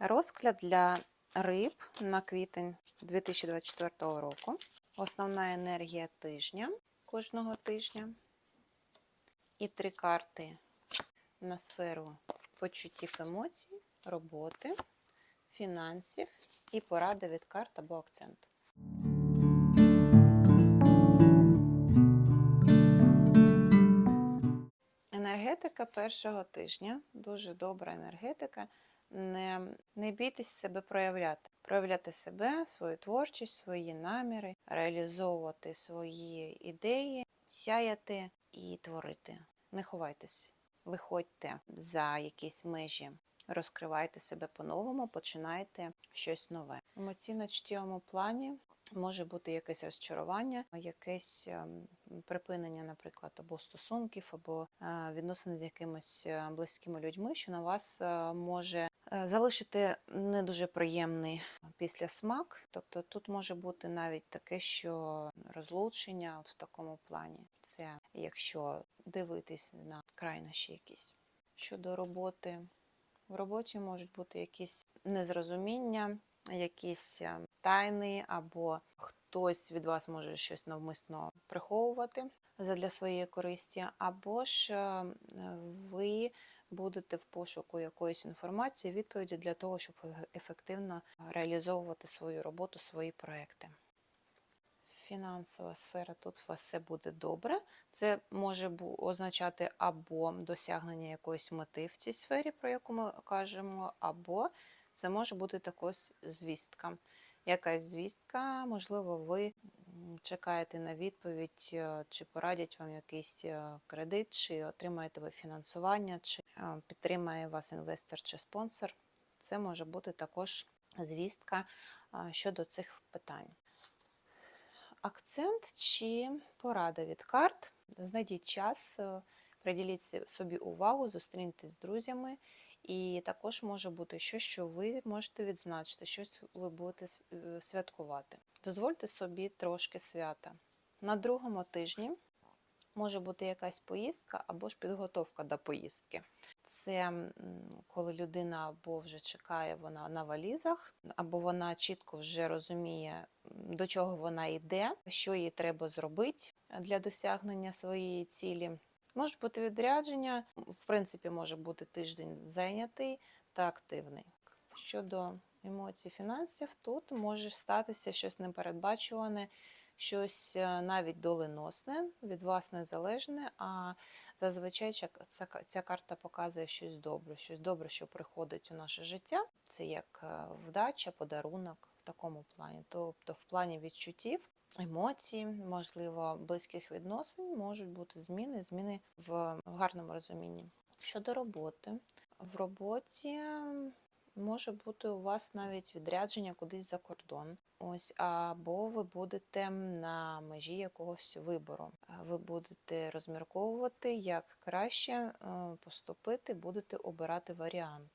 Розклад для риб на квітень 2024 року. Основна енергія тижня кожного тижня. І три карти на сферу почуттів емоцій, роботи, фінансів і порада від карт або акцент. Енергетика першого тижня дуже добра енергетика. Не, не бійтесь себе проявляти. Проявляти себе, свою творчість, свої наміри, реалізовувати свої ідеї, сяяти і творити. Не ховайтесь, виходьте за якісь межі, розкривайте себе по-новому, починайте щось нове. В емоційно-чуттєвому плані може бути якесь розчарування, якесь ем, припинення, наприклад, або стосунків, або е, відносини з якимись е, близькими людьми, що на вас е, може залишити не дуже приємний післясмак. Тобто тут може бути навіть таке, що розлучення от в такому плані. Це якщо дивитись на крайнощі якісь. Щодо роботи, в роботі можуть бути якісь незрозуміння, якісь е, тайни, або хтось від вас може щось навмисно приховувати задля своєї користі, або ж е, ви будете в пошуку якоїсь інформації, відповіді для того, щоб ефективно реалізовувати свою роботу, свої проекти. Фінансова сфера тут у вас все буде добре. Це може означати або досягнення якоїсь мети в цій сфері, про яку ми кажемо, або це може бути також звістка. Якась звістка, можливо, ви чекаєте на відповідь, е, чи порадять вам якийсь е, кредит, чи отримаєте ви фінансування, чи е, підтримає вас інвестор чи спонсор. Це може бути також звістка щодо цих питань. Акцент чи порада від карт. Знайдіть час, е, приділіть собі увагу, зустріньтесь з друзями. І також може бути щось, що ви можете відзначити, щось ви будете е, святкувати. Дозвольте собі трошки свята. На другому тижні може бути якась поїздка або ж підготовка до поїздки. Це коли людина або вже чекає вона на валізах, або вона чітко вже розуміє, до чого вона йде, що їй треба зробити для досягнення своєї цілі. Може бути відрядження, в принципі, може бути тиждень зайнятий та активний. Щодо емоцій, фінансів, тут може статися щось непередбачуване, щось е, навіть доленосне, від вас незалежне, а зазвичай ця, карта показує щось добре, щось добре, що приходить у наше життя. Це як е, вдача, подарунок в такому плані. Тобто, в плані відчуттів, емоцій, можливо, близьких відносин можуть бути зміни, зміни в, гарному розумінні. Щодо роботи, в роботі може бути у вас навіть відрядження кудись за кордон. Ось, або ви будете на межі якогось вибору. Ви будете розмірковувати, як краще е, поступити, будете обирати варіант.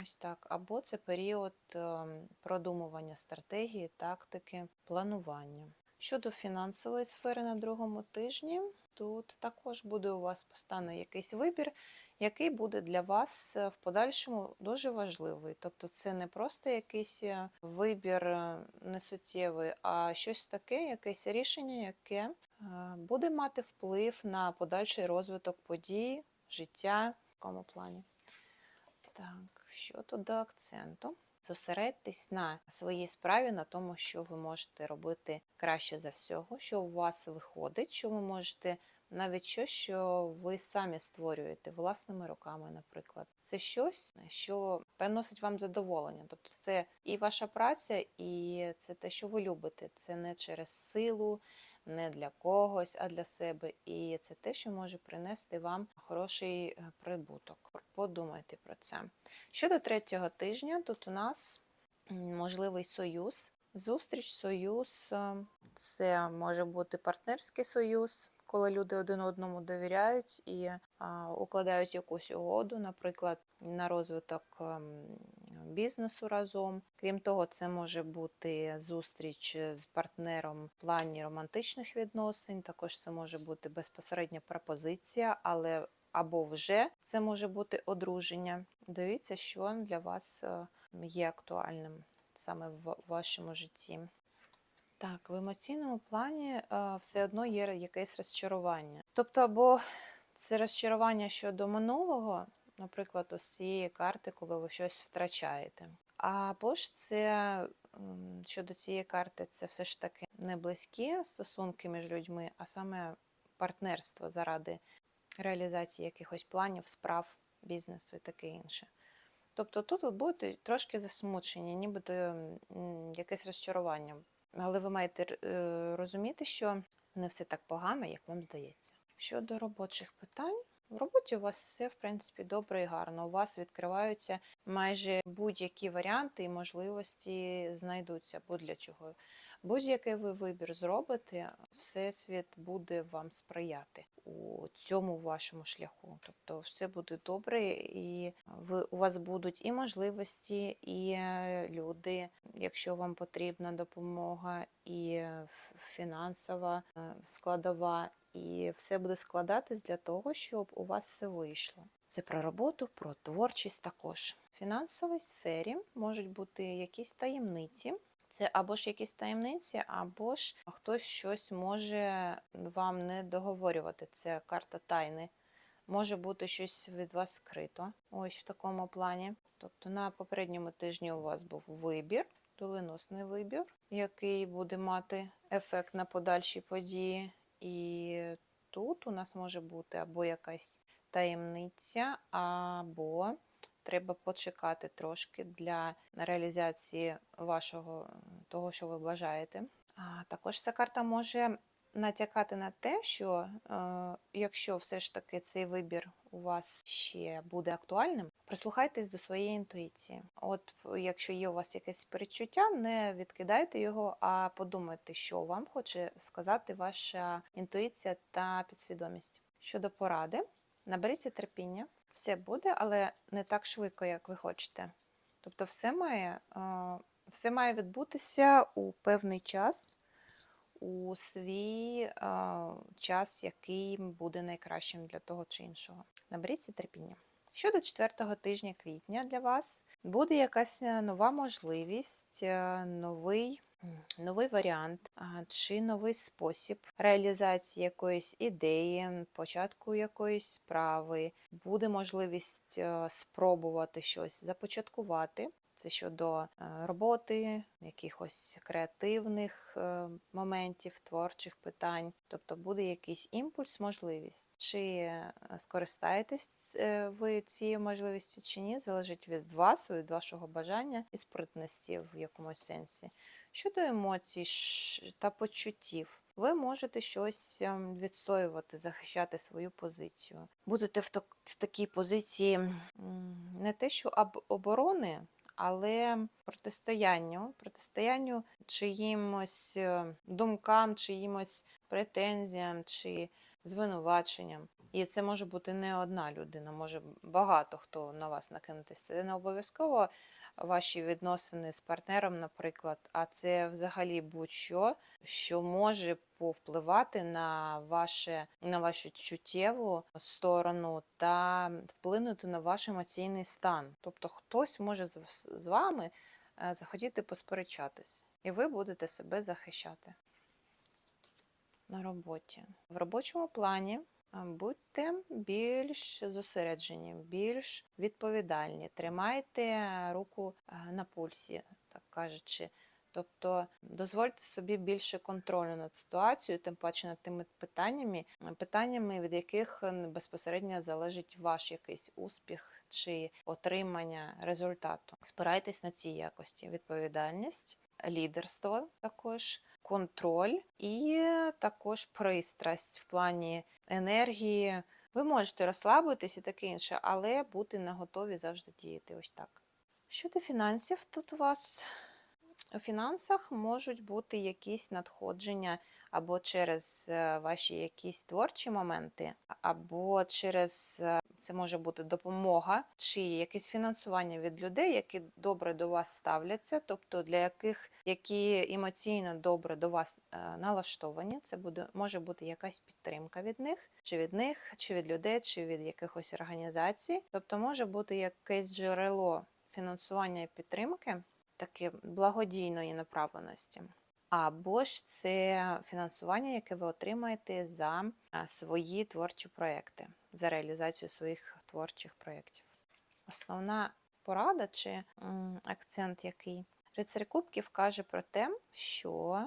Ось так. Або це період е, продумування стратегії, тактики, планування. Щодо фінансової сфери на другому тижні, тут також буде у вас постане якийсь вибір, який буде для вас е, в подальшому дуже важливий. Тобто це не просто якийсь е, вибір е, несуттєвий, а щось таке, якесь рішення, яке буде мати вплив на подальший розвиток подій, життя в такому плані. Так, щодо до акценту. Зосередьтесь на своїй справі, на тому, що ви можете робити краще за всього, що у вас виходить, що ви можете навіть щось, що ви самі створюєте власними руками, наприклад. Це щось, що приносить вам задоволення. Тобто це і ваша праця, і це те, що ви любите. Це не через силу, не для когось, а для себе. І це те, що може принести вам хороший е, прибуток. Подумайте про це. Щодо третього тижня, тут у нас можливий союз. Зустріч, союз е, це може бути партнерський союз, коли люди один одному довіряють і а, укладають якусь угоду, наприклад, на розвиток ем, бізнесу разом. Крім того, це може бути зустріч з партнером в плані романтичних відносин. Також це може бути безпосередня пропозиція, але або вже це може бути одруження. Дивіться, що для вас е, є актуальним саме в вашому житті. Так, в емоційному плані е, все одно є якесь розчарування. Тобто, або це розчарування щодо минулого, наприклад, ось цієї карти, коли ви щось втрачаєте. Або ж це щодо цієї карти, це все ж таки не близькі стосунки між людьми, а саме партнерство заради реалізації якихось планів, справ, бізнесу і таке інше. Тобто тут ви будете трошки засмучені, нібито якесь розчарування. Але ви маєте е, розуміти, що не все так погано, як вам здається. Щодо робочих питань, в роботі у вас все, в принципі, добре і гарно. У вас відкриваються майже будь-які варіанти і можливості знайдуться будь-для чого. Будь-який ви вибір зробите, Всесвіт буде вам сприяти у цьому вашому шляху. Тобто все буде добре, і ви, у вас будуть і можливості, і е, люди, якщо вам потрібна допомога, і фінансова е, складова, і все буде складатись для того, щоб у вас все вийшло. Це про роботу, про творчість також. В фінансовій сфері можуть бути якісь таємниці. Це або ж якісь таємниці, або ж хтось щось може вам не договорювати. Це карта тайни. Може бути щось від вас скрито. Ось в такому плані. Тобто на попередньому тижні у вас був вибір, доленосний вибір, який буде мати ефект на подальші події. І тут у нас може бути або якась таємниця, або треба почекати трошки для реалізації вашого того, що ви бажаєте. А також ця карта може натякати на те, що е, якщо все ж таки цей вибір у вас ще буде актуальним, прислухайтесь до своєї інтуїції. От якщо є у вас якесь перечуття, не відкидайте його, а подумайте, що вам хоче сказати ваша інтуїція та підсвідомість. Щодо поради, наберіться терпіння, все буде, але не так швидко, як ви хочете. Тобто, все має, все має відбутися у певний час, у свій час, який буде найкращим для того чи іншого. Наберіться терпіння. Щодо четвертого тижня квітня для вас буде якась е, нова можливість, е, новий, новий варіант чи новий спосіб реалізації якоїсь ідеї, початку якоїсь справи. Буде можливість е, спробувати щось започаткувати. Це щодо е, роботи, якихось креативних е, моментів, творчих питань. Тобто буде якийсь імпульс, можливість. Чи скористаєтесь е, ви цією можливістю чи ні, залежить від вас, від вашого бажання і спритності в якомусь сенсі. Щодо емоцій та почуттів, ви можете щось ем, відстоювати, захищати свою позицію. Будете в, так, в такій позиції не те, що об- оборони, але протистоянню, протистоянню чиїмось е, думкам, чиїмось претензіям чи звинуваченням. І це може бути не одна людина, може багато хто на вас накинутися. Це не обов'язково ваші відносини з партнером, наприклад, а це взагалі будь-що, що може повпливати на, ваше, на вашу чуттєву сторону та вплинути на ваш емоційний стан. Тобто хтось може з, вами е, захотіти посперечатись, і ви будете себе захищати на роботі. В робочому плані будьте більш зосереджені, більш відповідальні, тримайте руку на пульсі, так кажучи. Тобто дозвольте собі більше контролю над ситуацією, тим паче над тими питаннями, питаннями, від яких безпосередньо залежить ваш якийсь успіх чи отримання результату. Спирайтесь на ці якості: відповідальність, лідерство також, контроль і також пристрасть в плані енергії. Ви можете розслабитись і таке інше, але бути наготові завжди діяти ось так. Щодо фінансів, тут у вас у фінансах можуть бути якісь надходження або через е, ваші якісь творчі моменти, або через е, це може бути допомога чи якесь фінансування від людей, які добре до вас ставляться, тобто для яких які емоційно добре до вас е, налаштовані. Це буде може бути якась підтримка від них, чи від них, чи від людей, чи від якихось організацій. Тобто може бути якесь джерело фінансування і підтримки, таке благодійної направленості. Або ж це фінансування, яке ви отримаєте за свої творчі проекти, за реалізацію своїх творчих проєктів. Основна порада чи акцент який? Рицарь Кубків каже про те, що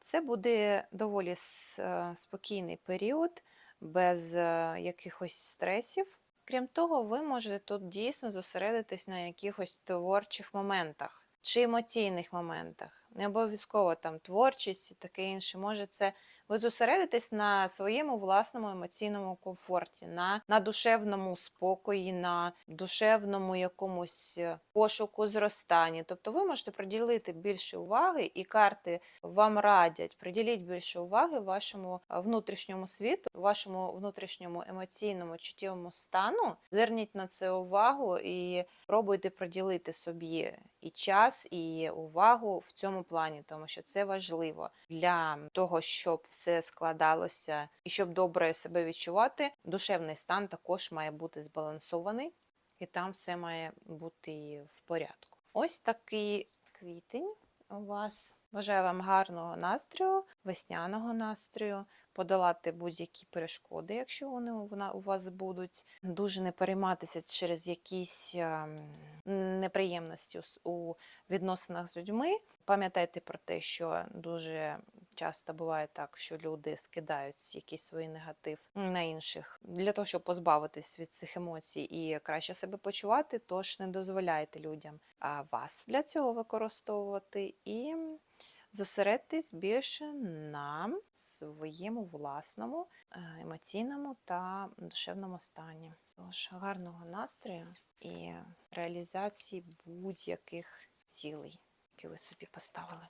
це буде доволі е, спокійний період, без е, якихось стресів. Крім того, ви можете тут дійсно зосередитись на якихось творчих моментах чи емоційних моментах. Не обов'язково там творчість і таке інше. Може, це ви зосередитесь на своєму власному емоційному комфорті, на, на душевному спокої, на душевному якомусь е, пошуку зростання. Тобто ви можете приділити більше уваги, і карти вам радять приділіть більше уваги вашому е, внутрішньому світу, вашому внутрішньому емоційному чуттєвому стану. Зверніть на це увагу і пробуйте приділити собі і час, і увагу в цьому плані, тому що це важливо для того, щоб все складалося і щоб добре себе відчувати. Душевний стан також має бути збалансований, і там все має бути в порядку. Ось такий квітень у вас. Бажаю вам гарного настрою, весняного настрою, подолати будь-які перешкоди, якщо вони у вас будуть. Дуже не перейматися через якісь ем, неприємності у відносинах з людьми. Пам'ятайте про те, що дуже часто буває так, що люди скидають якийсь свій негатив на інших для того, щоб позбавитись від цих емоцій і краще себе почувати. Тож не дозволяйте людям вас для цього використовувати і зосередьтесь більше на своєму власному е, емоційному та душевному стані. Тож гарного настрою і реалізації будь-яких цілей, які ви собі поставили.